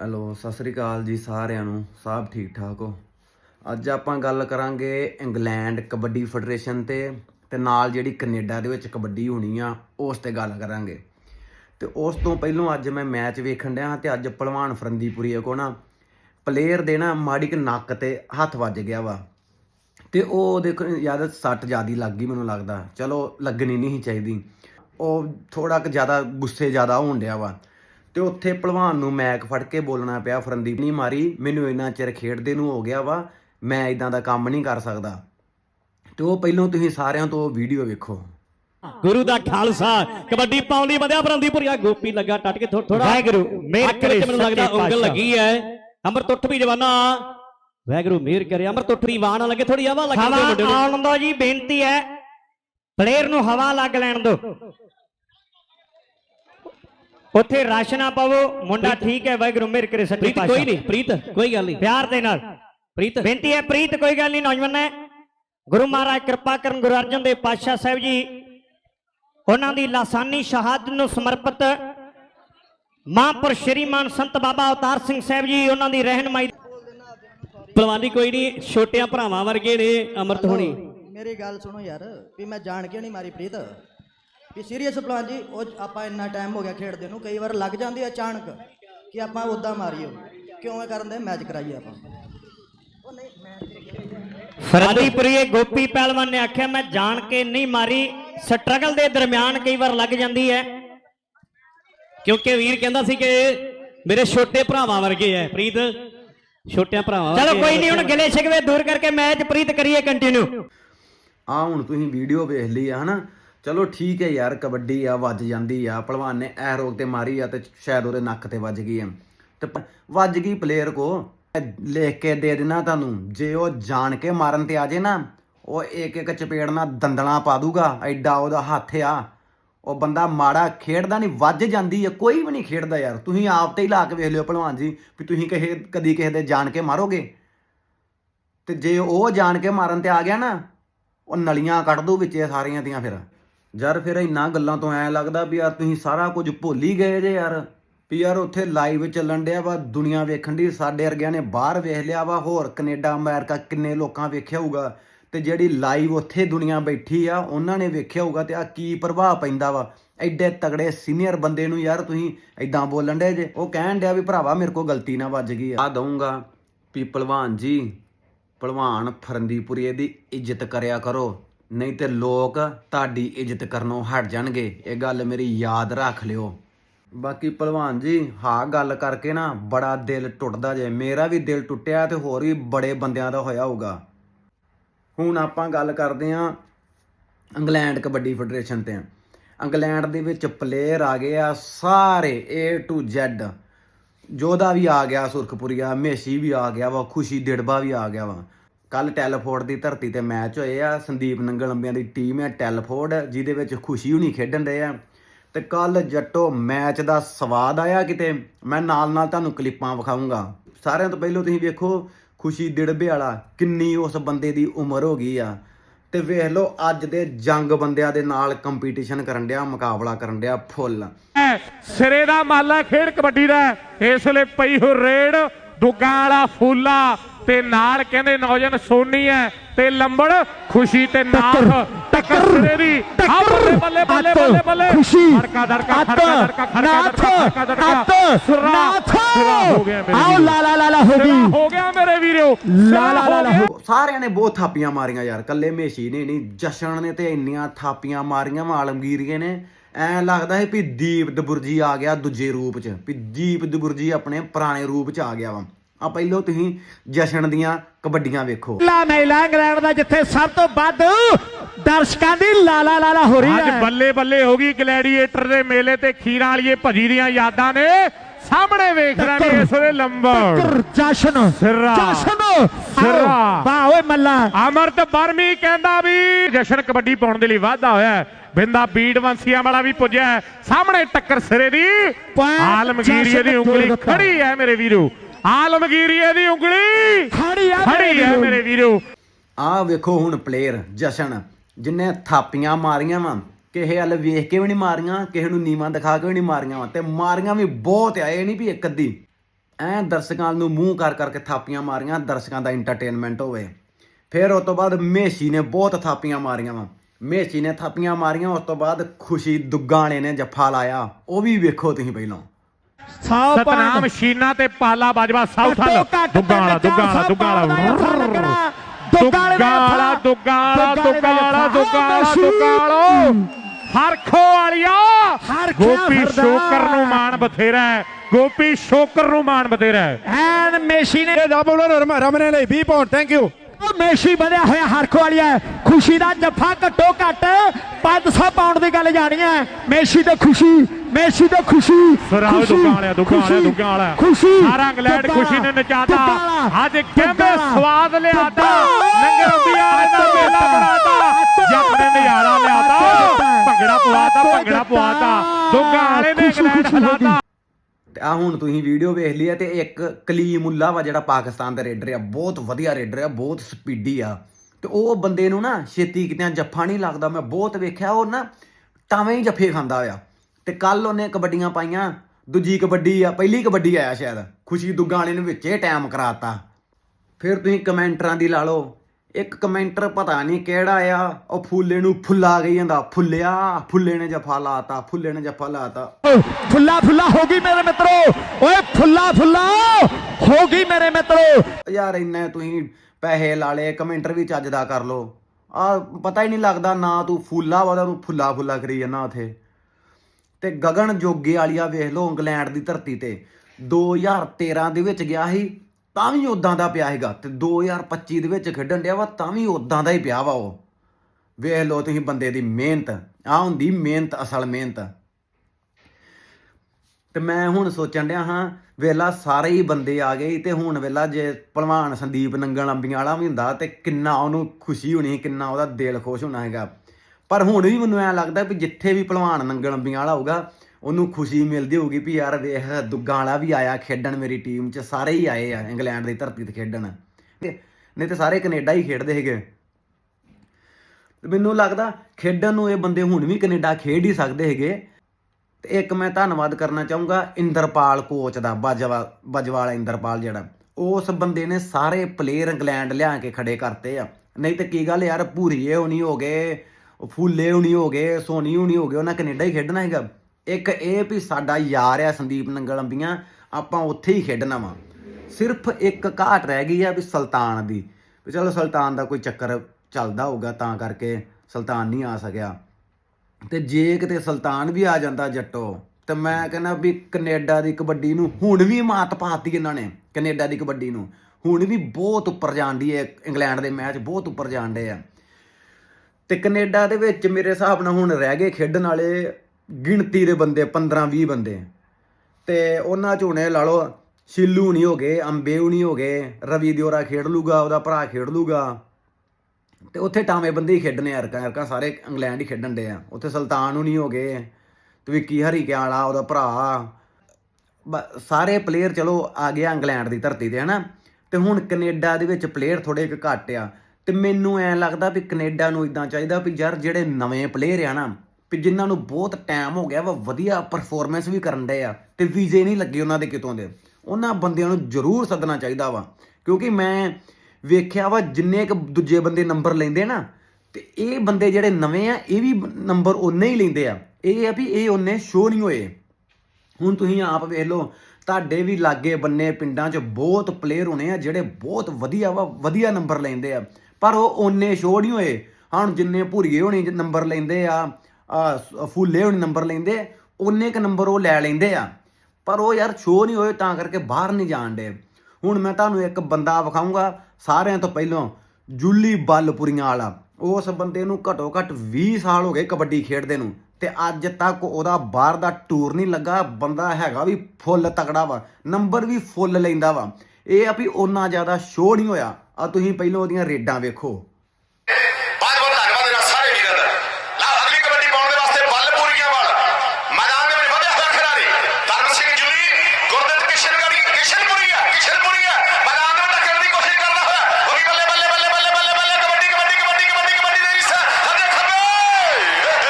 Hello, Sat Sri ਅਕਾਲ ਜੀ ਸਾਰਿਆਂ ਨੂੰ। ਸਭ ਠੀਕ ਠਾਕ ਹੋ? ਅੱਜ ਆਪਾਂ ਗੱਲ ਕਰਾਂਗੇ ਇੰਗਲੈਂਡ ਕਬੱਡੀ ਫੈਡਰੇਸ਼ਨ ਤੇ ਤੇ ਨਾਲ ਜਿਹੜੀ ਕੈਨੇਡਾ ਦੇ ਵਿੱਚ ਕਬੱਡੀ ਹੋਣੀ ਆ, ਉਸ ਤੇ ਗੱਲ ਕਰਾਂਗੇ। ਤੇ ਉਸ ਤੋਂ ਪਹਿਲਾਂ ਅੱਜ ਮੈਂ ਮੈਚ ਵੇਖਣ ਡਿਆ ਹਾਂ ਤੇ ਅੱਜ ਪਹਿਲਵਾਨ ਫਰੰਦੀਪੁਰੀਏ ਕੋ ਨਾ ਪਲੇਅਰ ਦੇ ਨਾ ਮਾੜੀ ਕੁ ਨੱਕ ਤੇ ਹੱਥ ਵੱਜ ਗਿਆ ਵਾ। ਤੇ ਉਹ ਦੇਖੋ, ਯਾਰ ਸੱਟ ਜਿਆਦੀ ਲੱਗ ਗਈ ਮੈਨੂੰ ਲੱਗਦਾ। ਚਲੋ, ਲੱਗਣੀ ਨਹੀਂ ਚਾਹੀਦੀ। ਉਹ ਥੋੜਾ ਕੁ ਜ਼ਿਆਦਾ ਗੁੱਸੇ ਜ਼ਿਆਦਾ ਹੋਣ ਡਿਆ ਵਾ। ਤੇ ਉੱਥੇ ਭਲਵਾਨ ਨੂੰ ਮੈਕ ਫੜ ਕੇ ਬੋਲਣਾ ਪਿਆ ਫਰੰਦੀਪ ਨਹੀਂ ਮਾਰੀ ਮੈਨੂੰ ਇੰਨਾ ਚਿਰ ਖੇਡਦੇ ਨੂੰ ਹੋ ਗਿਆ ਵਾ ਮੈਂ ਇਦਾਂ ਦਾ ਕੰਮ ਨਹੀਂ ਕਰ ਸਕਦਾ। ਤੇ ਉਹ ਪਹਿਲਾਂ ਤੁਸੀਂ ਸਾਰਿਆਂ ਤੋਂ ਵੀਡੀਓ ਵੇਖੋ। ਗੁਰੂ ਦਾ ਖਾਲਸਾ ਕਬੱਡੀ ਪਾਉਣ ਲਈ ਵਧਿਆ ਫਰੰਦੀਪੁਰੀਆ ਗੋਪੀ ਲੱਗਾ ਟੱਟ ਕੇ ਥੋੜਾ ਵਾਹਿਗੁਰੂ, ਮਿਹਰ ਕਰੇ ਮੈਨੂੰ ਲੱਗਦਾ ਉਂਗਲ। ਲੱਗੀ ਹੈ। ਅੰਮ੍ਰਿਤ ਉੱਠ ਵੀ ਜਵਾਨਾ। ਵੈਗਰੂ ਮਿਹਰ ਕਰੇ ਅੰਮ੍ਰਿਤ ਉੱਠ ਵੀ ਵਾਣ ਲੱਗੇ ਥੋੜੀ ਹਵਾ ਲੱਗੀ ਮੁੰਡੇ ਨੂੰ। ਆਉਣ ਦੋ ਜੀ ਬੇਨਤੀ ਹੈ ਪਲੇਅਰ ਨੂੰ ਹਵਾ ਲੱਗ ਲੈਣ ਦਿਓ। ਉੱਥੇ ਰਸ਼ ਨਾ ਪਾਵੋ ਮੁੰਡਾ ਠੀਕ ਹੈ ਵਾਹਿਗੁਰੂ ਮਿਹਰ ਕਰੇ ਸੱਚੇ ਪ੍ਰੀਤ ਕੋਈ ਨਹੀਂ ਪ੍ਰੀਤ ਕੋਈ ਗੱਲ ਨਹੀਂ। ਪਿਆਰ ਦੇ ਨਾਲ। ਪ੍ਰੀਤ। ਬੇਨਤੀ ਹੈ ਪ੍ਰੀਤ ਕੋਈ ਗੱਲ ਨਹੀਂ ਨੌਜਵਾਨ ਹੈ। ਗੁਰੂ ਮਹਾਰਾਜ ਕਿਰਪਾ ਕਰਨ ਗੁਰੂ ਅਰਜਨ ਦੇਵ ਪਾਤਸ਼ਾਹ ਸਾਹਿਬ ਜੀ ਉਹਨਾਂ ਦੀ ਲਾਸਾਨੀ ਸ਼ਹਾਦਤ ਨੂੰ ਸਮਰਪਿਤ ਮਹਾਂਪੁਰਸ਼ ਸ਼੍ਰੀਮਾਨ ਸੰਤ ਬਾਬਾ ਅਵਤਾਰ ਸਿੰਘ ਸਾਹਿਬ ਜੀ ਉਹਨਾਂ ਦੀ ਰਹਿਨਮਾਈ ਪਹਿਲਵਾਨੀ ਕੋਈ ਨਹੀਂ ਛੋਟਿਆਂ ਭਰਾਵਾਂ ਵਰਗੇ ਨੇ ਅੰਮ੍ਰਿਤ ਹੋਣੀ। ਮੇਰੀ ਗੱਲ ਸੁਣੋ ਯਾਰ ਵੀ ਮੈਂ ਜਾਣ ਕੇ ਨਹੀਂ ਮਾਰੀ ਪ੍ਰੀਤ? ਵੀ ਸੀਰੀਅਸ ਪਲਾਨ ਜੀ ਉਹ ਆਪਾਂ ਇੰਨਾ ਟਾਈਮ ਹੋ ਗਿਆ ਖੇਡਦੇ ਨੂੰ ਕਈ ਵਾਰ ਲੱਗ ਜਾਂਦੀ ਹੈ ਅਚਾਨਕ ਕਿ ਆਪਾਂ ਉਦਾਂ ਮਾਰੀਓ ਕਿਉਂ ਇਹ ਕਰਨ ਦੇ ਮੈਚ ਕਰਾਈਏ ਆਪਾਂ। ਫਰੰਦੀਪੁਰੀਏ ਗੋਪੀ ਪਹਿਲਵਾਨ ਨੇ ਆਖਿਆ ਮੈਂ ਜਾਣ ਕੇ ਨਹੀਂ ਮਾਰੀ। ਸਟਰਗਲ ਦੇ ਦਰਮਿਆਨ ਕਈ ਵਾਰ ਲੱਗ ਜਾਂਦੀ ਹੈ। ਕਿਉਂਕਿ ਵੀਰ ਕਹਿੰਦਾ ਸੀ ਕਿ ਮੇਰੇ ਛੋਟੇ ਭਰਾਵਾਂ ਵਰਗੇ ਐ ਪ੍ਰੀਤ। ਛੋਟਿਆਂ ਭਰਾਵਾਂ ਚਲੋ ਕੋਈ ਨਹੀਂ ਹੁਣ ਗਿਲੇ ਸ਼ਿਕਵੇ ਦੂਰ ਕਰਕੇ ਮੈਚ ਪ੍ਰੀਤ ਕਰੀਏ ਕੰਟੀਨਿਊ ਆ ਹੁਣ ਤੁਸੀਂ ਵੀਡੀਓ ਵੇਖ ਲਈ ਆ ਹਨਾ? ਚਲੋ ਠੀਕ ਹੈ ਯਾਰ, ਕਬੱਡੀ ਆ, ਵੱਜ ਜਾਂਦੀ ਆ। ਪਹਿਲਵਾਨ ਨੇ ਐ ਰੋਕ ਤੇ ਮਾਰੀ ਆ ਤੇ ਸ਼ਾਇਦ ਉਹਦੇ ਨੱਕ ਤੇ ਵੱਜ ਗਈ ਆ। ਤੇ ਪ- ਵੱਜ ਗਈ ਪਲੇਅਰ ਕੋ। ਲਿਖ ਕੇ ਦੇ ਦੇਣਾ ਤੁਹਾਨੂੰ। ਜੇ ਉਹ ਜਾਣ ਕੇ ਮਾਰਨ ਤੇ ਆ ਜੇ ਨਾ, ਉਹ ਇੱਕ ਇੱਕ ਚਪੇੜ ਨਾਲ ਦੰਦਣਾ ਪਾ ਦੂਗਾ। ਐਡਾ ਉਹਦਾ ਹੱਥ ਆ। ਉਹ ਬੰਦਾ ਮਾੜਾ ਖੇਡਦਾ ਨਹੀਂ, ਵੱਜ ਜਾਂਦੀ ਆ। ਕੋਈ ਵੀ ਨਹੀਂ ਖੇਡਦਾ ਯਾਰ। ਤੁਸੀਂ ਆਪ ਤੇ ਹੀ ਲਾ ਕੇ ਵੇਖ ਲਿਓ ਭਲਵਾਨ ਜੀ, ਵੀ ਤੁਸੀਂ ਕਿਸੇ, ਕਦੀ ਕਿਸੇ ਦੇ ਜਾਣ ਕੇ ਮਾਰੋਗੇ। ਤੇ ਜੇ ਉਹ ਜਾਣ ਕੇ ਮਾਰਨ ਤੇ ਆ ਗਿਆ ਨਾ, ਉਹ ਨਲੀਆਂ ਕੱਢ ਦੂ ਵਿੱਚੇ ਸਾਰੀਆਂ ਦੀਆਂ ਫਿਰ। ਯਾਰ ਫਿਰ ਇੰਨਾ ਗੱਲਾਂ ਤੋਂ ਐ ਲੱਗਦਾ ਵੀ ਯਾਰ ਤੁਸੀਂ ਸਾਰਾ ਕੁਝ ਭੁੱਲ ਹੀ ਗਏ ਜੇ ਯਾਰ। ਵੀ ਯਾਰ ਉੱਥੇ ਲਾਈਵ ਚੱਲਣ ਡਿਆ ਵਾ, ਦੁਨੀਆ ਵੇਖਣ ਦੀ ਸਾਡੇ ਵਰਗਿਆਂ ਨੇ ਬਾਹਰ ਵੇਖ ਲਿਆ ਵਾ, ਹੋਰ ਕੈਨੇਡਾ, ਅਮਰੀਕਾ ਕਿੰਨੇ ਲੋਕਾਂ ਵੇਖਿਆ ਹੋਊਗਾ। ਤੇ ਜਿਹੜੀ ਲਾਈਵ ਉੱਥੇ ਦੁਨੀਆ ਬੈਠੀ ਆ, ਉਹਨਾਂ ਨੇ ਵੇਖਿਆ ਹੋਊਗਾ ਤੇ ਆ ਕੀ ਪ੍ਰਭਾਵ ਪੈਂਦਾ ਵਾ। ਐਡੇ ਤਗੜੇ ਸੀਨੀਅਰ ਬੰਦੇ ਨੂੰ ਯਾਰ ਤੁਸੀਂ ਐਦਾਂ ਬੋਲਣ ਡੇ ਜੇ। ਉਹ ਕਹਿਣ ਡਿਆ ਵੀ ਭਰਾਵਾ ਮੇਰੇ ਕੋਲ ਗਲਤੀ ਨਾ ਵੱਜ ਗਈ ਆ। ਆ ਦਊਂਗਾ ਵੀ ਭਲਵਾਨ ਜੀ, ਭਲਵਾਨ ਫਰੰਦੀਪੁਰੀਏ ਦੀ ਇੱਜ਼ਤ ਕਰਿਆ ਕਰੋ। ਨਹੀਂ ਤੇ ਲੋਕ ਤੁਹਾਡੀ ਇੱਜ਼ਤ ਕਰਨੋਂ ਹਟ ਜਾਣਗੇ। ਇਹ ਗੱਲ ਮੇਰੀ ਯਾਦ ਰੱਖ ਲਿਓ। ਬਾਕੀ ਭਲਵਾਨ ਜੀ, ਹਾਂ, ਗੱਲ ਕਰਕੇ ਨਾ ਬੜਾ ਦਿਲ ਟੁੱਟਦਾ ਜੇ। ਮੇਰਾ ਵੀ ਦਿਲ ਟੁੱਟਿਆ ਤੇ ਹੋਰ ਵੀ ਬੜੇ ਬੰਦਿਆਂ ਦਾ ਹੋਇਆ ਹੋਊਗਾ। ਹੁਣ ਆਪਾਂ ਗੱਲ ਕਰਦੇ ਆਂ ਇੰਗਲੈਂਡ ਕਬੱਡੀ ਫੈਡਰੇਸ਼ਨ ਤੇ। ਇੰਗਲੈਂਡ ਦੇ ਵਿੱਚ ਪਲੇਅਰ ਆ ਗਏ ਆ ਸਾਰੇ A to Z ਜੋਧਾ ਵੀ ਆ ਗਿਆ, ਸੁਰਖਪੁਰੀਆ, ਮੇਸ਼ੀ ਵੀ ਆ ਗਿਆ ਵਾ, ਖੁਸ਼ੀ ਦਿੜਬਾ ਵੀ ਆ ਗਿਆ ਵਾ। ਕੱਲ ਟੈਲਫੋਰਡ ਦੀ ਧਰਤੀ ਤੇ ਮੈਚ ਹੋਏ ਆ। ਸੰਦੀਪ ਨੰਗਲ ਦੀ ਟੀਮ ਹੈ ਟੈਲੀਫੋਰਡ, ਜਿਹਦੇ ਵਿੱਚ ਖੁਸ਼ੀ ਹੁਣੀ ਖੇਡਣ ਰਹੇ ਆ। ਤੇ ਕੱਲ ਜੱਟੋ ਮੈਚ ਦਾ ਸਵਾਦ ਆਇਆ ਕਿਤੇ। ਮੈਂ ਨਾਲ ਨਾਲ ਤੁਹਾਨੂੰ ਕਲਿੱਪਾਂ ਵਿਖਾਉਂਗਾ ਸਾਰਿਆਂ ਤੋਂ ਪਹਿਲਾਂ ਤੁਸੀਂ ਵੇਖੋ, ਖੁਸ਼ੀ ਦਿੜਬੇ ਵਾਲਾ ਕਿੰਨੀ ਉਸ ਬੰਦੇ ਦੀ ਉਮਰ ਹੋ ਗਈ ਆ। ਤੇ ਵੇਖ ਲਓ, ਅੱਜ ਦੇ ਜੰਗ ਬੰਦਿਆਂ ਦੇ ਨਾਲ ਕੰਪੀਟੀਸ਼ਨ ਕਰਨ ਡਿਆ, ਮੁਕਾਬਲਾ ਕਰਨ ਡਿਆ ਫੁੱਲ। ਸਿਰੇ ਦਾ ਮਾਲਾ ਖੇਡ ਕਬੱਡੀ ਦਾ, ਇਸ ਵੇਲੇ ਪਈ ਹੋ ਰੇਡ, ਦੁੱਗਾਂ ਵਾਲਾ ਫੂਲਾ। ਤੇ ਨਾਲ ਕਹਿੰਦੇ ਨੌਜਵਾਨ ਸੋਨੀ ਹੈ ਤੇ ਲੰਬੜ ਖੁਸ਼ੀ ਤੇ ਨਾਥ ਟੱਕਰ ਦੀ ਬੱਲੇ ਬੱਲੇ ਬੱਲੇ ਬੱਲੇ ਬੱਲੇ। ਖੁਸ਼ੀ ਧੜਕਾ ਧੜਕਾ ਧੜਕਾ ਧੜਕਾ ਖੜਕਾ ਧੜਕਾ ਗਿਆ ਮੇਰੇ ਆਓ ਲਾ ਲਾ ਲਾ ਹੋ ਗਈ। ਹੋ ਗਿਆ ਮੇਰੇ ਵੀਰੋ। ਲਾ ਲਾ ਲਾ ਸਾਰਿਆਂ ਨੇ ਬਹੁਤ ਥਾਪੀਆਂ ਮਾਰੀਆਂ ਯਾਰ ਕੱਲੇ ਮੇਸ਼ੀ ਨੇ ਨਹੀਂ ਜਸ਼ਨ ਨੇ ਤੇ ਇੰਨੀਆਂ ਥਾਪੀਆਂ ਮਾਰੀਆਂ ਵਾ ਆਲਮਗੀਰੀਏ ਨੇ। ਐ ਲੱਗਦਾ ਹੈ ਵੀ ਦੀਪ ਦਬੁਰਜੀ ਆ ਗਿਆ ਦੂਜੇ ਰੂਪ 'ਚ ਵੀ ਦੀਪ ਦਬੁਰਜੀ ਆਪਣੇ ਪੁਰਾਣੇ ਰੂਪ 'ਚ ਆ ਗਿਆ ਵਾ। ਆ ਪਹਿਲਾਂ ਤੁਸੀਂ ਜਸ਼ਨ ਦੀਆਂ ਕਬੱਡੀਆਂ ਵੇਖੋ। ਲਾ ਮਹਿਲਾ ਇੰਗਲੈਂਡ ਦਾ ਜਿੱਥੇ ਸਭ ਤੋਂ ਵੱਧ ਦਰਸ਼ਕਾਂ ਦੀ ਲਾਲਾ ਲਾਲਾ ਹੋ ਰਹੀ ਅੱਜ ਹੈ। ਬੱਲੇ ਬੱਲੇ ਹੋ ਗਈ ਗਲੈਡੀਏਟਰ ਦੇ ਮੇਲੇ ਤੇ ਖੀਰਾਂ ਵਾਲੀਏ ਭਜੀ ਦੀਆਂ ਯਾਦਾਂ ਨੇ। ਸਾਹਮਣੇ ਵੇਖ ਰਹੇ ਨੇ ਇਸ ਵੇਲੇ ਲੰਬੜ। ਜਸ਼ਨ ਸਿਰਾ। ਜਸ਼ਨ। ਸਿਰਾ। ਵਾਹ ਓਏ ਮੱਲਾ। ਅਮਰਤ ਬਰਮੀ ਕਹਿੰਦਾ ਵੀ ਜਸ਼ਨ ਕਬੱਡੀ ਪਾਉਣ ਦੇ ਲਈ ਵਾਧਾ ਹੋਇਆ ਹੈ। ਬਿੰਦਾ ਬੀੜ ਵੰਸੀਆਂ ਵਾਲਾ ਵੀ ਪੁੱਜਿਆ ਹੈ। ਸਾਹਮਣੇ ਟੱਕਰ ਸਿਰੇ ਦੀ। ਆਲਮਗੀਰੀਏ ਦੀ ਉਂਗਲੀ। ਖੜੀ ਹੈ ਮੇਰੇ ਵੀਰੋ। ਆਲਮਗੀਰੀਏ ਦੀ ਉਂਗਲੀ। ਖੜੀ ਆ ਖੜੀ ਹੈ ਮੇਰੇ ਵੀਰੋ। ਆਹ ਵੇਖੋ ਹੁਣ ਪਲੇਅਰ ਜਸ਼ਨ ਜਿਨੇ ਥਾਪੀਆਂ ਮਾਰੀਆਂ ਵਾ ਕਿਸੇ ਵੱਲ ਵੇਖ ਕੇ ਵੀ ਨਹੀਂ ਮਾਰੀਆਂ ਕਿਸੇ ਨੂੰ ਨੀਵਾਂ ਦਿਖਾ ਕੇ ਵੀ ਨਹੀਂ ਮਾਰੀਆਂ ਵਾ ਤੇ ਮਾਰੀਆਂ ਵੀ ਬਹੁਤ ਆ ਇਹ ਨਹੀਂ ਵੀ ਇੱਕ ਅੱਧੀ। ਐ ਦਰਸ਼ਕਾਂ ਨੂੰ ਮੂੰਹ ਕਰ ਕਰਕੇ ਥਾਪੀਆਂ ਮਾਰੀਆਂ ਦਰਸ਼ਕਾਂ ਦਾ ਐਂਟਰਟੇਨਮੈਂਟ ਹੋਵੇ। ਫਿਰ ਉਸ ਤੋਂ ਬਾਅਦ ਮੇਸ਼ੀ ਨੇ ਬਹੁਤ ਥਾਪੀਆਂ ਮਾਰੀਆਂ ਵਾ। ਮੇਸ਼ੀ ਨੇ ਥਾਪੀਆਂ ਮਾਰੀਆਂ ਉਸ ਤੋਂ ਬਾਅਦ ਖੁਸ਼ੀ ਦੁੱਗਾਣੇ ਨੇ ਜੱਫਾ ਲਾਇਆ। ਉਹ ਵੀ ਵੇਖੋ ਤੁਸੀਂ ਪਹਿਲਾਂ। ਸਤਨਾਮ ਸ਼ੀਨਾ ਤੇ ਪਾਲਾ ਬਾਜਵਾ ਸਾਊਥ ਹਲ ਦੁੱਗਾ ਵਾਲਾ ਦੁੱਗਾ ਵਾਲਾ ਦੁੱਗਾ ਵਾਲਾ। ਦੁੱਗਾਲਾ ਦੁੱਗਾਲਾ ਦੁੱਗਾਲਾ ਦੁੱਗਾਲਾ ਦੁੱਗਾਲਾ ਹਰਖੋ ਵਾਲਿਆ। ਗੋਪੀ ਸ਼ੋਕਰ ਨੂੰ ਮਾਣ ਬਥੇਰਾ ਗੋਪੀ ਸ਼ੋਕਰ ਨੂੰ ਮਾਣ ਬਥੇਰਾ ਐਨ ਮੇਸ਼ੀ ਨੇ ਦਾ ਰਮਨੇ ਲਈ। 20 ਪੌਂਡ ਥੈਂਕ ਯੂ ਮੇਸ਼ੀ ਬਣਿਆ ਹੋਇਆ ਹਰਖ ਵਾਲੀ ਹੈ। ਖੁਸ਼ੀ ਦਾ ਜੱਫਾ ਘੱਟੋ ਘੱਟ 500 ਪਾਉਂਡ ਦੀ ਗੱਲ ਜਾਣੀ ਹੈ। ਮੇਸ਼ੀ ਤੇ ਖੁਸ਼ੀ ਮੇਸ਼ੀ ਤੇ ਖੁਸ਼ੀ ਸਰਾਓ ਖੁਸ਼ੀ, ਦੁੱਗਾ ਵਾਲਿਆ ਦੁੱਗਾ ਵਾਲਿਆ ਖੁਸ਼ੀ, ਦੁੱਗਾ ਵਾਲਾ ਖੁਸ਼ੀ ਸਾਰਾ ਇੰਗਲੈਂਡ ਦੁੱਗਾ ਖੁਸ਼ੀ ਨੇ ਵਾਲਾ, ਨਚਾਤਾ। ਦੁੱਗਾ ਵਾਲਾ, ਅੱਜ ਦੁੱਗਾ ਕਹਿੰਦੇ ਵਾਲਾ, ਸਵਾਦ ਲਿਆਤਾ। ਦੁੱਗਾ, ਲੰਗਰ ਅੰਬੀਆਂ ਵਾਲੇ ਦਾ ਮੇਲਾ ਬਣਾਤਾ। ਜੱਟ ਨੇ ਨਜ਼ਾਰਾ ਲਿਆਤਾ। ਭੰਗੜਾ ਪਵਾਤਾ ਭੰਗੜਾ ਪਵਾਤਾ। ਦੁੱਗਾ ਵਾਲੇ ਨੇ ਇੰਗਲੈਂਡ ਹਲਾਤਾ ਤੇ ਆ ਹੁਣ ਤੁਸੀਂ ਵੀਡੀਓ ਵੇਖ ਲਈ ਆ ਤੇ ਇੱਕ ਕਲੀਮੁੱਲਾ ਵਾ ਜਿਹੜਾ ਪਾਕਿਸਤਾਨ ਦਾ ਰੇਡਰ ਆ, ਬਹੁਤ ਵਧੀਆ ਰੇਡਰ ਆ, ਬਹੁਤ ਸਪੀਡੀ ਆ। ਤੇ ਉਹ ਬੰਦੇ ਨੂੰ ਨਾ ਛੇਤੀ ਕਿਤੇ ਜੱਫਾ ਨਹੀਂ ਲੱਗਦਾ, ਮੈਂ ਬਹੁਤ ਵੇਖਿਆ, ਉਹ ਨਾ ਟਾਵੇਂ ਹੀ ਜੱਫੇ ਖਾਂਦਾ ਆ ਤੇ ਕੱਲ ਉਹਨੇ ਕਬੱਡੀਆਂ ਪਾਈਆਂ, ਦੂਜੀ ਕਬੱਡੀ ਆ, ਪਹਿਲੀ ਕਬੱਡੀ ਆਇਆ ਸ਼ਾਇਦ, ਖੁਸ਼ੀ ਦੁੱਗਾ ਵਾਲੇ ਨੇ ਵਿੱਚੇ ਟਾਈਮ ਕਰਾਤਾ। ਫਿਰ ਤੁਸੀਂ ਕਮੈਂਟਰਾਂ ਦੀ ਲਾ ਲਓ ਇੱਕ ਕਮੈਂਟਰ ਪਤਾ ਨਹੀਂ ਕਿਹੜਾ ਆ ਉਹ ਫੁੱਲੇ ਨੂੰ ਫੁੱਲਾ ਗਈ ਜਾਂਦਾ ਫੁੱਲਿਆ ਫੁੱਲੇ ਨੇ ਜੱਫਾ ਲਾਤਾ ਫੁੱਲੇ ਨੇ ਜੱਫਾ ਲਾਤਾ। ਫੁੱਲਾ ਫੁੱਲਾ ਹੋ ਗਈ ਮੇਰੇ ਮਿੱਤਰੋ ਓਏ ਫੁੱਲਾ ਫੁੱਲਾ ਹੋ ਗਈ ਮੇਰੇ ਮਿੱਤਰੋ। ਯਾਰ ਇੰਨੇ ਤੁਸੀਂ ਪੈਸੇ ਲਾ ਲਏ ਕਮੈਂਟਰ ਵੀ ਚੱਜ ਦਾ ਕਰ ਲੋ ਆ ਪਤਾ ਹੀ ਨਹੀਂ ਲੱਗਦਾ ਨਾ ਤੂੰ ਫੁੱਲਾ ਵਾ ਤੂੰ ਫੁੱਲਾ ਫੁੱਲਾ ਕਰੀ ਜਾਂਦਾ ਉਥੇ। ਤੇ ਗਗਨ ਜੋਗੇ ਵਾਲੀਆ ਵੇਖ ਲਓ ਇੰਗਲੈਂਡ ਦੀ ਧਰਤੀ ਤੇ 2013 ਦੇ ਵਿੱਚ ਗਿਆ ਸੀ। ਤਾਂ ਵੀ ਉਦਾਂ ਦਾ ਪਿਆ ਹੈਗਾ ਤੇ 2025 ਦੇ ਵਿੱਚ ਖੇਡਣ ਡਿਆ ਵਾ, ਤਾਂ ਵੀ ਉਦਾਂ ਦਾ ਹੀ ਪਿਆ ਵਾ ਉਹ। ਵੇਖ ਲਓ ਤੁਸੀਂ ਬੰਦੇ ਦੀ ਮਿਹਨਤ ਆ ਹੁੰਦੀ ਮਿਹਨਤ, ਅਸਲ ਮਿਹਨਤ। ਤੇ ਮੈਂ ਹੁਣ ਸੋਚਣ ਡਿਆ ਹਾਂ, ਵੇਲਾ ਸਾਰੇ ਹੀ ਬੰਦੇ ਆ ਗਏ ਤੇ ਹੁਣ ਵੇਲਾ ਜੇ ਭਲਵਾਨ ਸੰਦੀਪ ਨੰਗਲ ਅੰਬੀਆਂ ਵਾਲਾ ਵੀ ਹੁੰਦਾ ਤੇ ਕਿੰਨਾ ਉਹਨੂੰ ਖੁਸ਼ੀ ਹੋਣੀ ਕਿੰਨਾ ਉਹਦਾ ਦਿਲ ਖੁਸ਼ ਹੋਣਾ ਹੈਗਾ। ਪਰ ਹੁਣ ਵੀ ਮੈਨੂੰ ਐ ਲੱਗਦਾ ਵੀ ਜਿੱਥੇ ਵੀ ਭਲਵਾਨ ਨੰਗਲ ਅੰਬੀਆਂ ਵਾਲਾ ਹੋਊਗਾ ਉਹਨੂੰ ਖੁਸ਼ੀ ਮਿਲਦੀ ਹੋਊਗੀ ਵੀ ਯਾਰ ਵੇਖ ਦੁੱਗਾ ਵਾਲਾ ਵੀ ਆਇਆ ਖੇਡਣ ਮੇਰੀ ਟੀਮ 'ਚ, ਸਾਰੇ ਹੀ ਆਏ ਆ ਇੰਗਲੈਂਡ ਦੀ ਧਰਤੀ ਤੇ ਖੇਡਣ। ਤੇ ਨਹੀਂ ਤੇ ਸਾਰੇ ਕੈਨੇਡਾ ਹੀ ਖੇਡਦੇ ਹੈਗੇ ਮੈਨੂੰ ਲੱਗਦਾ ਖੇਡਣ ਨੂੰ ਇਹ ਬੰਦੇ ਹੁਣ ਵੀ ਕੈਨੇਡਾ ਖੇਡ ਹੀ ਸਕਦੇ ਹੈਗੇ ਤੇ ਇੱਕ ਮੈਂ ਧੰਨਵਾਦ ਕਰਨਾ ਚਾਹੂੰਗਾ ਇੰਦਰਪਾਲ ਕੋਚ ਦਾ, ਬਾਜਵਾ ਬਜਵਾਲਾ ਇੰਦਰਪਾਲ ਜਿਹੜਾ। ਉਸ ਬੰਦੇ ਨੇ ਸਾਰੇ ਪਲੇਅਰ ਇੰਗਲੈਂਡ ਲਿਆ ਕੇ ਖੜੇ ਕਰਤੇ ਆ। ਨਹੀਂ ਤੇ ਕੀ ਗੱਲ ਯਾਰ, ਭੂਰੀਏ ਹੋਣੀ ਹੋ ਗਏ ਉਹ ਫੁੱਲੇ ਹੋਣੀ ਹੋ ਗਏ ਸੋਨੀ ਹੋਣੀ ਹੋ ਗਏ, ਉਹਨਾਂ ਕੈਨੇਡਾ ਹੀ ਖੇਡਣਾ ਹੈਗਾ। ਇੱਕ ਇਹ ਵੀ ਸਾਡਾ ਯਾਰ ਆ ਸੰਦੀਪ ਨੰਗਲ ਅੰਬੀਆਂ ਆਪਾਂ ਉੱਥੇ ਹੀ ਖੇਡਣਾ ਵਾ। ਸਿਰਫ ਇੱਕ ਘਾਟ ਰਹਿ ਗਈ ਆ ਵੀ ਸੁਲਤਾਨ ਦੀ। ਵੀ ਚਲੋ ਸੁਲਤਾਨ ਦਾ ਕੋਈ ਚੱਕਰ ਚੱਲਦਾ ਹੋਊਗਾ, ਤਾਂ ਕਰਕੇ ਸੁਲਤਾਨ ਨਹੀਂ ਆ ਸਕਿਆ। ਤੇ ਜੇ ਕਿਤੇ ਸੁਲਤਾਨ ਵੀ ਆ ਜਾਂਦਾ ਜੱਟੋ, ਤੇ ਮੈਂ ਕਹਿੰਦਾ ਵੀ ਕੈਨੇਡਾ ਦੀ ਕਬੱਡੀ ਨੂੰ ਹੁਣ ਵੀ ਮਾਤ ਪਾਤੀ ਇਹਨਾਂ ਨੇ, ਕੈਨੇਡਾ ਦੀ ਕਬੱਡੀ ਨੂੰ। ਹੁਣ ਵੀ ਬਹੁਤ ਉੱਪਰ ਜਾਂਦੀ ਹੈ ਇੰਗਲੈਂਡ ਦੇ ਮੈਚ ਬਹੁਤ ਉੱਪਰ ਜਾਂਦੇ ਆ। ਤੇ ਕੈਨੇਡਾ ਦੇ ਵਿੱਚ ਮੇਰੇ ਹਿਸਾਬ ਨਾਲ ਹੁਣ ਰਹਿ ਗਏ ਖੇਡਣ ਵਾਲੇ ਗਿਣਤੀ ਦੇ ਬੰਦੇ 15 20 ਬੰਦੇ। ਤੇ ਉਹਨਾਂ ਚ ਹੁਣੇ ਲਾ ਲਓ, ਸ਼ਿੱਲੂ ਨਹੀਂ ਹੋ ਗਏ ਅੰਬੇਉ ਨਹੀਂ ਹੋ ਗਏ, ਰਵੀ ਦਿਓਰਾ ਖੇਡ ਲੂਗਾ, ਉਹਦਾ ਭਰਾ ਖੇਡ ਲੂਗਾ। ਤੇ ਉੱਥੇ ਟਾਵੇਂ ਬੰਦੇ ਹੀ ਖੇਡਣੇ ਅਰਕਾਂ ਅਰਕਾਂ ਸਾਰੇ ਇੰਗਲੈਂਡ ਹੀ ਖੇਡਣ ਦੇ ਆ। ਉੱਥੇ ਸੁਲਤਾਨ ਨੂੰ ਨਹੀਂ ਹੋ ਗਏ ਤੇ ਵਿੱਕੀ ਹਰੀਕਿਆਂ ਵਾਲਾ ਉਹਦਾ ਭਰਾ। ਬ- ਸਾਰੇ ਪਲੇਅਰ ਚਲੋ ਆ ਗਿਆ ਇੰਗਲੈਂਡ ਦੀ ਧਰਤੀ ਤੇ, ਹਨਾ? ਤੇ ਹੁਣ ਕੈਨੇਡਾ ਦੇ ਵਿੱਚ ਪਲੇਅਰ ਥੋੜੇ ਇੱਕ ਘੱਟ ਆ। ਤੇ ਮੈਨੂੰ ਐ ਲੱਗਦਾ ਵੀ ਕੈਨੇਡਾ ਨੂੰ ਇਦਾਂ ਚਾਹੀਦਾ ਵੀ ਯਾਰ ਜਿਹੜੇ ਨਵੇਂ ਪਲੇਅਰ ਆ ਨਾ ਵੀ ਜਿਨ੍ਹਾਂ ਨੂੰ ਬਹੁਤ ਟਾਈਮ ਹੋ ਗਿਆ ਵਾ, ਵਧੀਆ ਪਰਫਾਰਮੈਂਸ ਵੀ ਕਰਨ ਦੇ ਆ ਤੇ ਵੀਜ਼ੇ ਨਹੀਂ ਲੱਗੇ ਉਹਨਾਂ ਦੇ ਕਿਤੋਂ ਦੇ। ਉਹਨਾਂ ਬੰਦਿਆਂ ਨੂੰ ਜ਼ਰੂਰ ਸੱਦਣਾ ਚਾਹੀਦਾ ਵਾ, ਕਿਉਂਕਿ ਮੈਂ ਵੇਖਿਆ ਵਾ, ਜਿੰਨੇ ਕ ਦੂਜੇ ਬੰਦੇ ਨੰਬਰ ਲੈਂਦੇ ਨਾ, ਤੇ ਇਹ ਬੰਦੇ ਜਿਹੜੇ ਨਵੇਂ ਆ, ਇਹ ਵੀ ਨੰਬਰ ਉਹਨੇ ਹੀ ਲੈਂਦੇ ਆ। ਇਹ ਆ ਵੀ ਇਹ ਉਹਨੇ ਸ਼ੋ ਨਹੀਂ ਹੋਏ। ਹੁਣ ਤੁਸੀਂ ਆਪ ਵੇਖ ਲਓ, ਤੁਹਾਡੇ ਵੀ ਲਾਗੇ ਬੰਨੇ ਪਿੰਡਾਂ 'ਚ ਬਹੁਤ ਪਲੇਅਰ ਹੋਣੇ ਆ, ਜਿਹੜੇ ਬਹੁਤ ਵਧੀਆ ਵਾ, ਵਧੀਆ ਨੰਬਰ ਲੈਂਦੇ ਆ। ਪਰ ਉਹ ਓਨੇ ਸ਼ੋਅ ਨਹੀਂ ਹੋਏ। ਹੁਣ ਜਿੰਨੇ ਭੂਰੀਏ ਹੋਣੇ ਨੰਬਰ ਲੈਂਦੇ ਆ ਫੁੱਲੇ ਹੋਣੇ ਨੰਬਰ ਲੈਂਦੇ, ਓਨੇ ਕ ਨੰਬਰ ਉਹ ਲੈ ਲੈਂਦੇ ਆ। ਪਰ ਉਹ ਯਾਰ ਸ਼ੋਅ ਨਹੀਂ ਹੋਏ, ਤਾਂ ਕਰਕੇ ਬਾਹਰ ਨਹੀਂ ਜਾਣ ਦੇ ਹੁਣ ਮੈਂ ਤੁਹਾਨੂੰ ਇੱਕ ਬੰਦਾ ਵਿਖਾਊਂਗਾ, ਸਾਰਿਆਂ ਤੋਂ ਪਹਿਲਾਂ, ਜੁੱਲੀ ਬੱਲਪੁਰੀਆਂ ਵਾਲਾ। ਉਸ ਬੰਦੇ ਨੂੰ ਘਟੋ ਘੱਟ 20 ਸਾਲ ਹੋ ਗਏ ਕਬੱਡੀ ਖੇਡਦੇ ਨੂੰ, ਤੇ ਅੱਜ ਤੱਕ ਉਹਦਾ ਬਾਹਰ ਦਾ ਟੂਰ ਨਹੀਂ ਲੱਗਾ, ਬੰਦਾ ਹੈਗਾ ਵੀ ਫੁੱਲ ਤਕੜਾ ਵਾ, ਨੰਬਰ ਵੀ ਫੁੱਲ ਲੈਂਦਾ ਵਾ। ਇਹ ਆ ਵੀ ਉਹਨਾਂ ਜ਼ਿਆਦਾ ਸ਼ੋਅ ਨਹੀਂ ਹੋਇਆ, ਆ ਤੁਸੀਂ ਪਹਿਲਾਂ ਉਹਦੀਆਂ ਰੇਡਾਂ ਵੇਖੋ।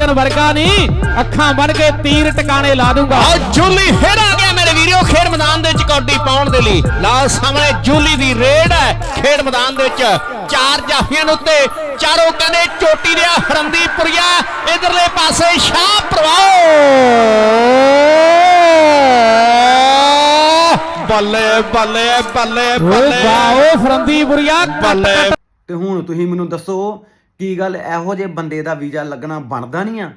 ਤਨ ਵਰਗਾ ਨਹੀਂ ਅੱਖਾਂ ਬਣ ਕੇ ਤੀਰ ਟਿਕਾਣੇ ਲਾ ਦੂੰਗਾ। ਆ ਜੁਲੀ ਫੇਰ ਆ ਗਿਆ ਮੇਰੇ ਵੀਰੋ ਖੇਡ ਮੈਦਾਨ ਦੇ ਵਿੱਚ ਕਬੱਡੀ ਪਾਉਣ ਦੇ ਲਈ। ਲਾਲ ਸਾਹਮਣੇ ਜੂਲੀ ਦੀ ਰੇਡ ਹੈ ਖੇਡ ਮੈਦਾਨ ਦੇ ਵਿੱਚ। ਚਾਰ ਜਾਫੀਆਂ ਦੇ ਉੱਤੇ ਚਾਰੋਂ ਕਹਿੰਦੇ ਚੋਟੀ ਦੇ ਹਰੰਦੀਪੁਰੀਆ ਇਧਰਲੇ ਪਾਸੇ ਸ਼ਾਹ ਪ੍ਰਵਾਹ ਬੱਲੇ ਬੱਲੇ ਬੱਲੇ ਬੱਲੇ। ਵਾਓ ਫਰੰਦੀਪੁਰੀਆ ਬੱਲੇ। ਤੇ ਹੁਣ ਤੁਸੀਂ ਮੈਨੂੰ ਦੱਸੋ ਕੀ ਗੱਲ? ਇਹੋ ਜਿਹੇ ਬੰਦੇ ਦਾ ਵੀਜ਼ਾ ਲੱਗਣਾ ਬਣਦਾ ਨਹੀਂ ਆ।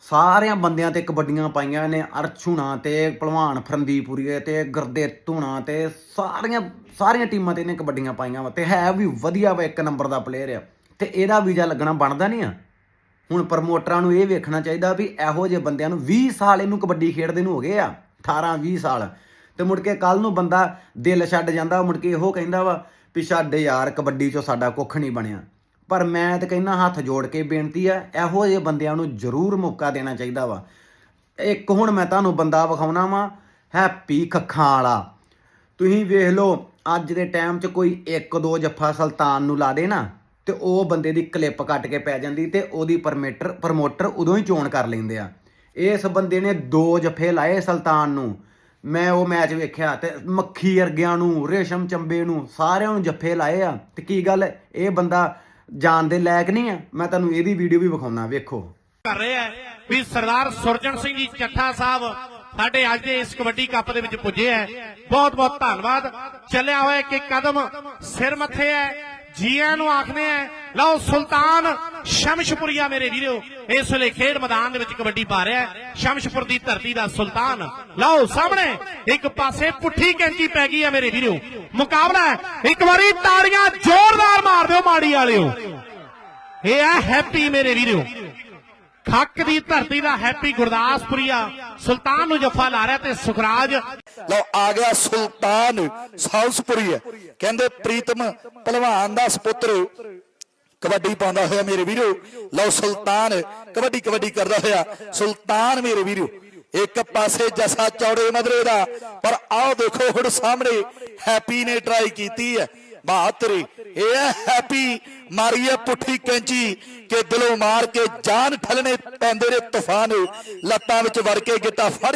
ਸਾਰਿਆਂ ਬੰਦਿਆਂ ਤੇ ਕਬੱਡੀਆਂ ਪਾਈਆਂ ਨੇ, ਅਰਛੂਣਾ ਤੇ ਭਲਵਾਨ ਫਰੰਦੀਪੁਰੀਏ ਤੇ ਗੁਰਦੇਤੂਣਾ ਤੇ ਸਾਰੀਆਂ ਸਾਰੀਆਂ ਟੀਮਾਂ ਤੇ ਇਹਨੇ ਕਬੱਡੀਆਂ ਪਾਈਆਂ ਵਾ ਤੇ ਹੈ ਵੀ ਵਧੀਆ ਵਾ ਇੱਕ ਨੰਬਰ ਦਾ ਪਲੇਅਰ ਆ। ਤੇ ਇਹਦਾ ਵੀਜ਼ਾ ਲੱਗਣਾ ਬਣਦਾ ਨਹੀਂ ਆ। ਹੁਣ ਪ੍ਰਮੋਟਰਾਂ ਨੂੰ ਇਹ ਵੇਖਣਾ ਚਾਹੀਦਾ ਵੀ ਇਹੋ ਜਿਹੇ ਬੰਦਿਆਂ ਨੂੰ 20 ਸਾਲ ਇਹਨੂੰ ਕਬੱਡੀ ਖੇਡਦੇ ਨੂੰ ਹੋ ਗਏ ਆ 18 20 ਸਾਲ। ਤੇ ਮੁੜ ਕੇ ਕੱਲ ਨੂੰ ਬੰਦਾ ਦਿਲ ਛੱਡ ਜਾਂਦਾ, ਮੁੜ ਕੇ ਇਹੋ ਕਹਿੰਦਾ ਵਾ ਵੀ ਸਾਡੇ ਯਾਰ, ਕਬੱਡੀ 'ਚੋਂ ਸਾਡਾ ਕੁੱਖ ਨਹੀਂ ਬਣਿਆ। ਪਰ ਮੈਂ ਤਾਂ ਕਹਿੰਦਾ ਹੱਥ ਜੋੜ ਕੇ ਬੇਨਤੀ ਆ, ਇਹੋ ਜਿਹੇ ਬੰਦਿਆਂ ਨੂੰ ਜ਼ਰੂਰ ਮੌਕਾ ਦੇਣਾ ਚਾਹੀਦਾ ਵਾ। ਇੱਕ ਹੁਣ ਮੈਂ ਤੁਹਾਨੂੰ ਬੰਦਾ ਵਿਖਾਉਣਾ ਵਾ, ਹੈਪੀ ਖੱਖਾਂ ਵਾਲਾ। ਤੁਸੀਂ ਵੇਖ ਲਓ, ਅੱਜ ਦੇ ਟਾਈਮ 'ਚ ਕੋਈ ਇੱਕ ਦੋ ਜੱਫਾ ਸੁਲਤਾਨ ਨੂੰ ਲਾ ਦੇ ਨਾ, ਤੇ ਉਹ ਬੰਦੇ ਦੀ ਕਲਿੱਪ ਕੱਟ ਕੇ ਪੈ ਜਾਂਦੀ ਤੇ ਉਹਦੀ ਪਰਮੇਟਰ, ਪ੍ਰਮੋਟਰ ਉਦੋਂ ਹੀ ਚੋਣ ਕਰ ਲੈਂਦੇ ਆ। ਇਸ ਬੰਦੇ ਨੇ ਦੋ ਜੱਫੇ ਲਾਏ ਸੁਲਤਾਨ ਨੂੰ। ਮੈਂ ਉਹ ਮੈਚ ਵੇਖਿਆ ਤੇ ਮੱਖੀ ਅਰਗਿਆਂ ਨੂੰ, ਰੇਸ਼ਮ ਚੰਬੇ ਨੂੰ, ਸਾਰਿਆਂ ਨੂੰ ਜੱਫੇ ਲਾਏ ਆ। ਤੇ ਕੀ ਗੱਲ, ਇਹ ਬੰਦਾ ਜਾਣ ਦੇ ਲਾਇਕ ਨਹੀਂ ਆ। ਮੈਂ ਤੁਹਾਨੂੰ ਇਹਦੀ ਵੀਡੀਓ ਵੀ ਵਿਖਾਉਣਾ, ਵੇਖੋ। ਕਰ ਰਿਹਾ ਵੀ ਸਰਦਾਰ ਸੁਰਜਨ ਸਿੰਘ ਜੀ ਚੱਠਾ ਸਾਹਿਬ ਸਾਡੇ ਅੱਜ ਦੇ ਇਸ ਕਬੱਡੀ ਕੱਪ ਦੇ ਵਿੱਚ ਪੁੱਜੇ ਹੈ ਬਹੁਤ ਬਹੁਤ ਧੰਨਵਾਦ। ਚੱਲਿਆ ਹੋਇਆ ਕਿ ਕਦਮ ਸਿਰ ਮੱਥੇ ਹੈ, ਜੀਆਂ ਨੂੰ ਆਖਦੇ ਹੈ ਲਓ ਸੁਲਤਾਨ ਸ਼ਮਸ਼ਪੁਰੀਆ ਮੇਰੇ ਵੀਰੋ, ਇਸ ਵੇਲੇ ਖੇਡ ਮੈਦਾਨ ਦੇ ਵਿੱਚ ਕਬੱਡੀ ਪਾ ਰਿਹਾ ਹੈ। ਸ਼ਮਸ਼ਪੁਰ ਦੀ ਧਰਤੀ ਦਾ ਸੁਲਤਾਨ। ਲਓ, ਸਾਹਮਣੇ ਇੱਕ ਪਾਸੇ ਪੁੱਠੀ ਕੈਂਚੀ ਪੈ ਗਈ ਹੈ ਮੇਰੇ ਵੀਰੋ। ਮੁਕਾਬਲਾ ਇੱਕ ਵਾਰੀ ਤਾੜੀਆਂ ਜ਼ੋਰਦਾਰ ਮਾਰ ਦਿਓ ਮਾੜੀ ਵਾਲਿਓ। ਇਹ ਹੈ ਹੈਪੀ ਮੇਰੇ ਵੀਰੋ। ਖੱਕ ਦੀ ਧਰਤੀ ਦਾ ਹੈਪੀ ਗੁਰਦਾਸਪੁਰੀਆ। ਸੁਲਤਾਨ ਨੂੰ ਜੱਫਾ ਲਾ ਰਿਹਾ ਤੇ ਸੁਖਰਾਜ। ਲਓ, ਆ ਗਿਆ ਸੁਲਤਾਨ ਸਾਊਸਪੁਰੀ ਕਹਿੰਦੇ ਪ੍ਰੀਤਮ ਪਹਿਲਵਾਨ ਦਾ ਸੁਪੁੱਤਰ। ਕਬੱਡੀ ਪਾਉਂਦਾ ਹੋਇਆ ਮੇਰੇ ਵੀਰੋ। ਲਓ ਸੁਲਤਾਨ, ਕਬੱਡੀ ਕਬੱਡੀ ਕਰਦਾ ਹੋਇਆ। ਸੁਲਤਾਨ ਮੇਰੇ ਵੀਰੋ, ਇੱਕ ਪਾਸੇ ਜਸਾ ਚੌੜੇ ਮਦਰੇ ਦਾ, ਪਰ ਆਓ ਦੇਖੋ ਹੁਣ ਸਾਹਮਣੇ, ਹੈਪੀ ਨੇ ਟਰਾਈ ਕੀਤੀ ਹੈ। ਬਹਾਤਰੀ ਇਹ ਹੈਪੀ ਮਾਰੀ ਪੁੱਠੀ ਕੈਂਚੀ, ਕਿ ਦਿਲੋਂ ਮਾਰ ਕੇ ਜਾਨ ਠਲਣੇ ਪੈਂਦੇ ਨੇ ਤੂਫਾਨ। ਲੱਤਾਂ ਵਿੱਚ ਵੜ ਕੇ ਗਿੱਟਾ ਫੜ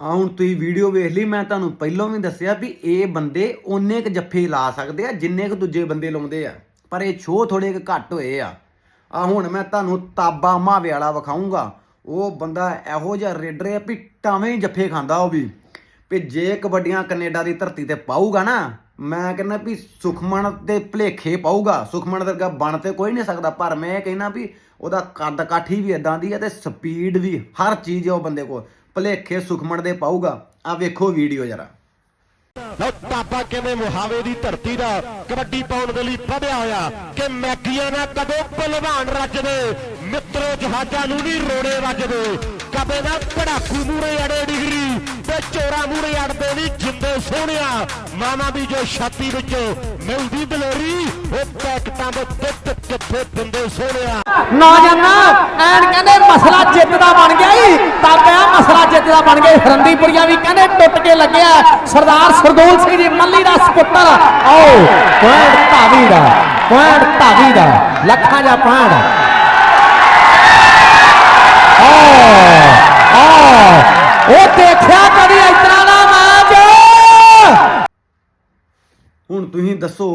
ਆ ਹੁਣ ਤੁਸੀਂ ਵੀਡੀਓ ਵੇਖ ਲਈ, ਮੈਂ ਤੁਹਾਨੂੰ ਪਹਿਲਾਂ ਵੀ ਦੱਸਿਆ ਵੀ ਇਹ ਬੰਦੇ ਓਨੇ ਕ ਜੱਫੇ ਲਾ ਸਕਦੇ ਆ, ਜਿੰਨੇ ਕ ਦੂਜੇ ਬੰਦੇ ਲਾਉਂਦੇ ਆ। ਪਰ ਇਹ ਸ਼ੋਅ ਥੋੜੇ ਕ ਘੱਟ ਹੋਏ ਆ। ਆ ਹੁਣ ਮੈਂ ਤੁਹਾਨੂੰ ਤਾਬਾ ਮਾਵੇ ਵਾਲਾ ਵਿਖਾਉਂਗਾ ਉਹ ਬੰਦਾ ਇਹੋ ਜਿਹਾ ਰੇਡਰ ਆ ਵੀ ਟਾਵੇਂ ਹੀ ਜੱਫੇ ਖਾਂਦਾ ਉਹ ਵੀ। ਵੀ ਜੇ ਕਬੱਡੀਆਂ ਕੈਨੇਡਾ ਦੀ ਧਰਤੀ ਤੇ ਪਾਊਗਾ ਨਾ, ਮੈਂ ਕਹਿੰਦਾ ਵੀ ਸੁਖਮਣ ਦੇ ਭਲੇਖੇ ਪਾਊਗਾ। ਸੁਖਮਨ ਵਰਗਾ ਬਣ ਤੇ ਕੋਈ ਨਹੀਂ ਸਕਦਾ, ਪਰ ਮੈਂ ਕਹਿੰਦਾ ਵੀ ਉਹਦਾ ਕੱਦ ਕਾਠੀ ਵੀ ਇਦਾਂ ਦੀ ਹੈ ਤੇ ਸਪੀਡ ਵੀ ਹਰ ਚੀਜ਼ ਉਹ ਬੰਦੇ ਕੋਲ। ਭਲੇਖੇ ਸੁਖਮਣ ਦੇ ਪਾਊਗਾ। ਆ ਵੇਖੋ ਵੀਡੀਓ ਜਰਾ। ਲਓ ਤਾਬਾ ਕਿਵੇਂ ਮੁਹਾਵੇ ਦੀ ਧਰਤੀ ਦਾ ਕਬੱਡੀ ਪਾਉਣ ਦੇ ਲਈ ਵਧਿਆ ਹੋਇਆ ਕਿ ਮੈਗੀਆਂ ਨਾ ਕਦੋਂ ਪਹਿਲਵਾਨ ਰੱਜਦੇ? ਮਿੱਤਰੋ, ਜਹਾਜ਼ਾਂ ਨੂੰ ਨਹੀਂ ਰੋੜੇ ਵੱਜਦੇ। ਕਦੇ ਨਾ ਪੜਾਕੂ ਮੂਰੇ ਅੜੇ ਡਿਗਰੀ। ਚੋਰਾ ਮੂਰੇ ਅੜਦੇ ਨਹੀਂ, ਜਿੰਦੇ ਸੋਹਣਿਆ। ਮਾਮਾ ਦੀ ਜੋ ਛਾਤੀ ਵਿੱਚੋਂ ਮਿਲਦੀ ਦਲੇਰੀ, ਉਹ ਪੈਕਟਾਂ ਦੇ ਦਿੱਤ ਕਿੱਥੇ ਦਿੰਦੇ ਸੋਹਣਿਆ। ਨੌਜਵਾਨਾ, ਐਨ ਕਹਿੰਦੇ ਮਸਲਾ ਜਿੱਤ ਦਾ ਬਣ ਗਿਆ ਈ ਤਾਬਿਆ ਮਸਲਾ ਜਿੱਤ ਦਾ ਬਣ ਗਿਆ ਈ। ਵੀ ਕਹਿੰਦੇ ਟੁੱਟ ਕੇ ਲੱਗਿਆ। ਸਰਦਾਰ ਸਰਦੂਲ ਸਿੰਘ ਜੀ, ਮੱਲੀ ਦਾ ਸਪੁੱਤਰ। ਆਓ, ਪੁਆਇੰਟ ਧਾਵੀ ਦਾ, ਪੁਆਇੰਟ ਧਾਵੀ ਦਾ। ਲੱਖਾਂ ਦਾ ਪੁਆਇੰਟ। ਆ ਆ ਤੁਸੀਂ ਦੱਸੋ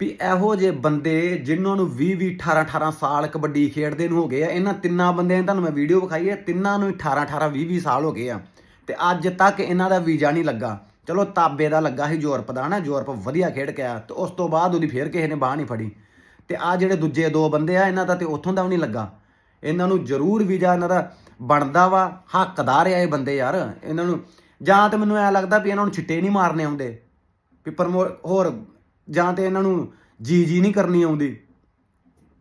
ਵੀ ਇਹੋ ਜਿਹੇ ਬੰਦੇ ਜਿਨ੍ਹਾਂ ਨੂੰ 20 20 18 18 ਸਾਲ ਕਬੱਡੀ ਖੇਡਦੇ ਨੂੰ ਹੋ ਗਏ ਆ, ਇਹਨਾਂ ਤਿੰਨਾਂ ਬੰਦਿਆਂ ਦੀ ਤੁਹਾਨੂੰ ਮੈਂ ਵੀਡੀਓ ਵਿਖਾਈ ਹੈ, ਤਿੰਨਾਂ ਨੂੰ 18 18 20 20 ਸਾਲ ਹੋ ਗਏ ਆ। ਤੇ ਅੱਜ ਤੱਕ ਇਹਨਾਂ ਦਾ ਵੀਜ਼ਾ ਨਹੀਂ ਲੱਗਾ। ਚਲੋ ਤਾਬੇ ਦਾ ਲੱਗਾ ਸੀ ਯੂਰਪ ਦਾ ਨਾ ਯੂਰਪ ਵਧੀਆ ਖੇਡ ਕੇ ਆ ਤੇ ਉਸ ਤੋਂ ਬਾਅਦ ਉਹਦੀ ਫੇਰ ਕਿਸੇ ਨੇ ਬਾਹ ਨਹੀਂ ਫੜੀ। ਤੇ ਆ ਜਿਹੜੇ ਦੂਜੇ ਦੋ ਬੰਦੇ ਆ, ਇਹਨਾਂ ਦਾ ਤੇ ਉੱਥੋਂ ਦਾ ਵੀ ਨਹੀਂ ਲੱਗਾ। ਇਹਨਾਂ ਨੂੰ ਜ਼ਰੂਰ ਵੀਜ਼ਾ ਇਹਨਾਂ ਦਾ ਬਣਦਾ ਵਾ, ਹੱਕਦਾਰ ਆ ਇਹ ਬੰਦੇ ਯਾਰ, ਇਹਨਾਂ ਨੂੰ ਜਾਂ ਤੇ ਮੈਨੂੰ ਐ ਲੱਗਦਾ ਵੀ ਇਹਨਾਂ ਨੂੰ ਛਿੱਟੇ ਨਹੀਂ ਮਾਰਨੇ ਆਉਂਦੇ। ਵੀ ਪ੍ਰਮੋ, ਹੋਰ ਜਾਂ ਤੇ ਇਹਨਾਂ ਨੂੰ ਜੀ ਜੀ ਨਹੀਂ ਕਰਨੀ ਆਉਂਦੀ।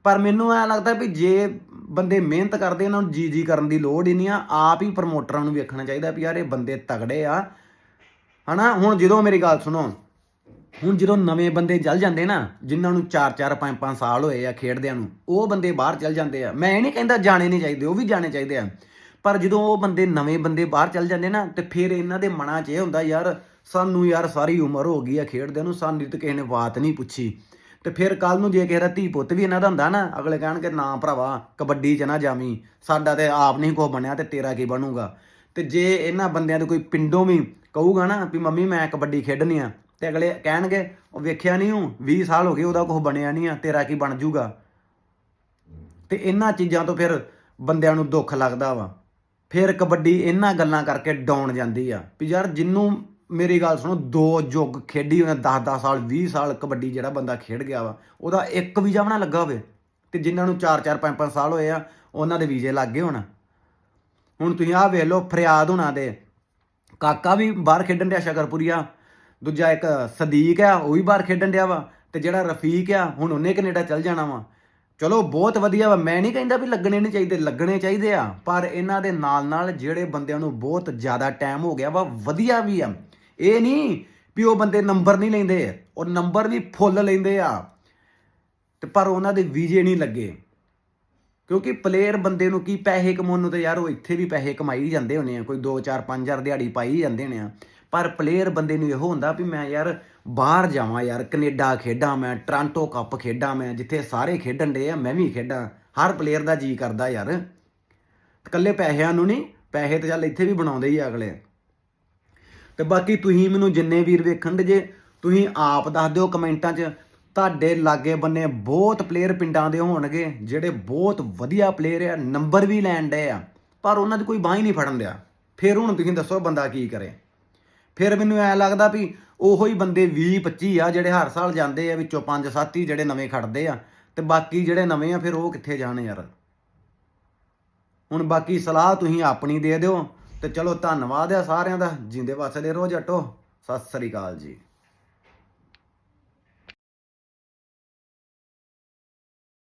ਪਰ ਮੈਨੂੰ ਐ ਲੱਗਦਾ ਵੀ ਜੇ ਬੰਦੇ ਮਿਹਨਤ ਕਰਦੇ, ਇਹਨਾਂ ਨੂੰ ਜੀ ਜੀ ਕਰਨ ਦੀ ਲੋੜ ਹੀ ਨਹੀਂ ਆ। ਆਪ ਹੀ ਪ੍ਰਮੋਟਰਾਂ ਨੂੰ ਵੇਖਣਾ ਚਾਹੀਦਾ ਵੀ ਯਾਰ ਇਹ ਬੰਦੇ ਤਗੜੇ ਆ। ਹਨਾ? ਹੁਣ ਜਦੋਂ ਮੇਰੀ ਗੱਲ ਸੁਣੋ, ਹੁਣ ਜਦੋਂ ਨਵੇਂ ਬੰਦੇ ਚੱਲ ਜਾਂਦੇ ਨਾ, ਜਿਨ੍ਹਾਂ ਨੂੰ 4 4 5 5 ਸਾਲ ਹੋਏ ਆ ਖੇਡਦਿਆਂ ਨੂੰ, ਉਹ ਬੰਦੇ ਬਾਹਰ ਚੱਲ ਜਾਂਦੇ ਆ। ਮੈਂ ਇਹ ਨਹੀਂ ਕਹਿੰਦਾ ਜਾਣੇ ਨਹੀਂ ਚਾਹੀਦੇ, ਉਹ ਵੀ ਜਾਣੇ ਚਾਹੀਦੇ ਆ। ਪਰ ਜਦੋਂ ਉਹ ਬੰਦੇ ਨਵੇਂ ਬੰਦੇ ਬਾਹਰ ਚੱਲ ਜਾਂਦੇ ਨਾ, ਤੇ ਫਿਰ ਇਹਨਾਂ ਦੇ ਮਨਾਂ 'ਚ ਇਹ ਹੁੰਦਾ ਯਾਰ ਸਾਨੂੰ ਯਾਰ ਸਾਰੀ ਉਮਰ ਹੋ ਗਈ ਆ ਖੇਡਦਿਆਂ ਨੂੰ ਸਾਨੂੰ ਤਾਂ ਕਿਸੇ ਨੇ ਬਾਤ ਨਹੀਂ ਪੁੱਛੀ। ਤੇ ਫਿਰ ਕੱਲ ਨੂੰ ਜੇ ਕਿਸੇ ਦਾ ਧੀ ਪੁੱਤ ਵੀ ਇਹਨਾਂ ਦਾ ਹੁੰਦਾ ਨਾ, ਅਗਲੇ ਕਹਿਣਗੇ, ਨਾ ਭਰਾਵਾ, ਕਬੱਡੀ 'ਚ ਨਾ ਜਾਵੀਂ। ਸਾਡਾ ਤੇ ਆਪ ਨਹੀਂ ਕੋ ਬਣਿਆ ਤੇ ਤੇਰਾ ਕੀ ਬਣੂਗਾ? ਤੇ ਜੇ ਇਹਨਾਂ ਬੰਦਿਆਂ ਦੇ ਕੋਈ ਪਿੰਡੋਂ ਵੀ ਕਹੂਗਾ ਨਾ ਵੀ, ਮੰਮੀ, ਮੈਂ ਕਬੱਡੀ ਖੇਡਣੀ ਆ। ਤੇ ਅਗਲੇ ਕਹਿਣਗੇ, ਉਹ ਵੇਖਿਆ ਨਹੀਂ ਹੂੰ 20 ਸਾਲ ਹੋ ਗਏ, ਉਹਦਾ ਕੁਝ ਬਣਿਆ ਨਹੀਂ ਆ, ਤੇਰਾ ਕੀ ਬਣ ਜੂਗਾ? ਤੇ ਇਹਨਾਂ ਚੀਜ਼ਾਂ ਤੋਂ ਫਿਰ ਬੰਦਿਆਂ ਨੂੰ ਦੁੱਖ ਲੱਗਦਾ ਵਾ। ਫਿਰ ਕਬੱਡੀ ਇਹਨਾਂ ਗੱਲਾਂ ਕਰਕੇ ਡਾਉਣ ਜਾਂਦੀ ਆ ਵੀ ਯਾਰ ਜਿੰਨੂੰ ਮੇਰੀ ਗੱਲ ਸੁਣੋ, ਦੋ ਯੁੱਗ ਖੇਡੀ, ਉਹਨੇ 10-10 ਸਾਲ 20 ਸਾਲ ਕਬੱਡੀ ਜਿਹੜਾ ਬੰਦਾ ਖੇਡ ਗਿਆ ਵਾ, ਉਹਦਾ ਇੱਕ ਵੀਜ਼ਾ ਬਣਾ ਲੱਗਾ ਹੋਵੇ ਤੇ ਜਿਨ੍ਹਾਂ ਨੂੰ 4-4 5-5 ਸਾਲ ਹੋਏ ਆ, ਉਹਨਾਂ ਦੇ ਵੀਜ਼ੇ ਲੱਗ ਗਏ ਹੁਣ। ਹੁਣ ਤੁਸੀਂ ਆਹ ਵੇਖ ਲਓ, ਫਰਿਆਦ ਹੋਣਾ ਦੇ ਕਾਕਾ ਵੀ ਬਾਹਰ ਖੇਡਣ ਡਿਆ ਸ਼ਕਰਪੁਰੀਆ ਦੂਜਾ ਇੱਕ ਸਦੀਕ ਆ, ਉਹ ਵੀ ਬਾਹਰ ਖੇਡਣ ਡਿਆ ਵਾ, ਤੇ ਜਿਹੜਾ ਰਫੀਕ ਆ, ਹੁਣ ਉਹਨੇ ਕੈਨੇਡਾ ਚੱਲ ਜਾਣਾ ਵਾ। ਚਲੋ, ਬਹੁਤ ਵਧੀਆ ਵਾ, ਮੈਂ ਨਹੀਂ ਕਹਿੰਦਾ ਵੀ ਲੱਗਣੇ ਨਹੀਂ ਚਾਹੀਦੇ, ਲੱਗਣੇ ਚਾਹੀਦੇ ਆ, ਪਰ ਇਹਨਾਂ ਦੇ ਨਾਲ ਨਾਲ ਜਿਹੜੇ ਬੰਦਿਆਂ ਨੂੰ ਬਹੁਤ ਜ਼ਿਆਦਾ ਟਾਈਮ ਹੋ ਗਿਆ ਵਾ, ਵਧੀਆ ਵੀ ਆ। ਇਹ ਨਹੀਂ ਵੀ ਉਹ ਬੰਦੇ ਨੰਬਰ ਨਹੀਂ ਲੈਂਦੇ, ਉਹ ਨੰਬਰ ਵੀ ਫੁੱਲ ਲੈਂਦੇ ਆ। ਤੇ ਪਰ ਉਹਨਾਂ ਦੇ ਵੀਜ਼ੇ ਨਹੀਂ ਲੱਗੇ। ਕਿਉਂਕਿ ਪਲੇਅਰ ਬੰਦੇ ਨੂੰ ਕੀ ਪੈਸੇ ਕਮਾਉਣ ਨੂੰ ਤੇ ਯਾਰ, ਉਹ ਇੱਥੇ ਵੀ ਪੈਸੇ ਕਮਾਈ ਹੀ ਜਾਂਦੇ ਹੋਣੇ ਆ, ਕੋਈ 2 4 5000 ਦਿਹਾੜੀ ਪਾਈ ਹੀ ਜਾਂਦੇ ਨੇ ਆ। ਪਰ ਪਲੇਅਰ ਬੰਦੇ ਨੂੰ ਇਹੋ ਹੁੰਦਾ ਵੀ ਮੈਂ ਯਾਰ ਬਾਹਰ ਜਾਵਾਂ ਯਾਰ, ਕੈਨੇਡਾ ਖੇਡਾਂ ਮੈਂ, ਟ੍ਰਾਂਟੋ ਕੱਪ ਖੇਡਾਂ ਮੈਂ, ਜਿੱਥੇ ਸਾਰੇ ਖੇਡਣ ਦੇ ਆ, ਮੈਂ ਵੀ ਖੇਡਾਂ। ਹਰ ਪਲੇਅਰ ਦਾ ਜੀ ਕਰਦਾ ਯਾਰ। ਇਕੱਲੇ ਪੈਸਿਆਂ ਨੂੰ ਨਹੀਂ ਪੈਸੇ ਤੇ ਚੱਲ ਇੱਥੇ ਵੀ ਬਣਾਉਂਦੇ ਹੀ ਆ ਅਗਲੇ। ਤੇ ਬਾਕੀ ਤੁਸੀਂ ਮੈਨੂੰ ਜਿੰਨੇ ਵੀਰ ਵੇਖਣ ਦੇ ਜੇ, ਤੁਸੀਂ ਆਪ ਦੱਸ ਦਿਓ ਕਮੈਂਟਾਂ 'ਚ। ਤੁਹਾਡੇ ਲਾਗੇ ਬੰਨੇ ਬਹੁਤ ਪਲੇਅਰ ਪਿੰਡਾਂ ਦੇ ਹੋਣਗੇ, ਜਿਹੜੇ ਬਹੁਤ ਵਧੀਆ ਪਲੇਅਰ ਆ ਨੰਬਰ ਵੀ ਲੈਣ ਡਏ ਆ। ਪਰ ਉਹਨਾਂ ਦੀ ਕੋਈ ਬਾਹ ਹੀ ਨਹੀਂ ਫੜਨ ਦਿਆ। ਫਿਰ ਹੁਣ ਤੁਸੀਂ ਦੱਸੋ ਬੰਦਾ ਕੀ ਕਰੇ। ਫਿਰ ਮੈਨੂੰ ਐ ਲੱਗਦਾ ਵੀ ਉਹੋ ਹੀ ਬੰਦੇ 20 25 ਆ, ਜਿਹੜੇ ਹਰ ਸਾਲ ਜਾਂਦੇ ਆ, ਵਿੱਚੋਂ 5 7 ਹੀ ਜਿਹੜੇ ਨਵੇਂ ਖੜਦੇ ਆ। ਤੇ ਬਾਕੀ ਜਿਹੜੇ ਨਵੇਂ ਆ, ਫਿਰ ਉਹ ਕਿੱਥੇ ਜਾਣ ਯਾਰ? ਹੁਣ ਬਾਕੀ ਸਲਾਹ ਤੁਸੀਂ ਆਪਣੀ ਦੇ ਦਿਓ। ਤੇ ਚਲੋ ਧੰਨਵਾਦ ਆ ਸਾਰਿਆਂ ਦਾ। ਜਿੰਦੇ ਵਸਦੇ ਰਹੋ ਜੱਟੋ ਸਤਿ ਸ੍ਰੀ ਅਕਾਲ ਜੀ।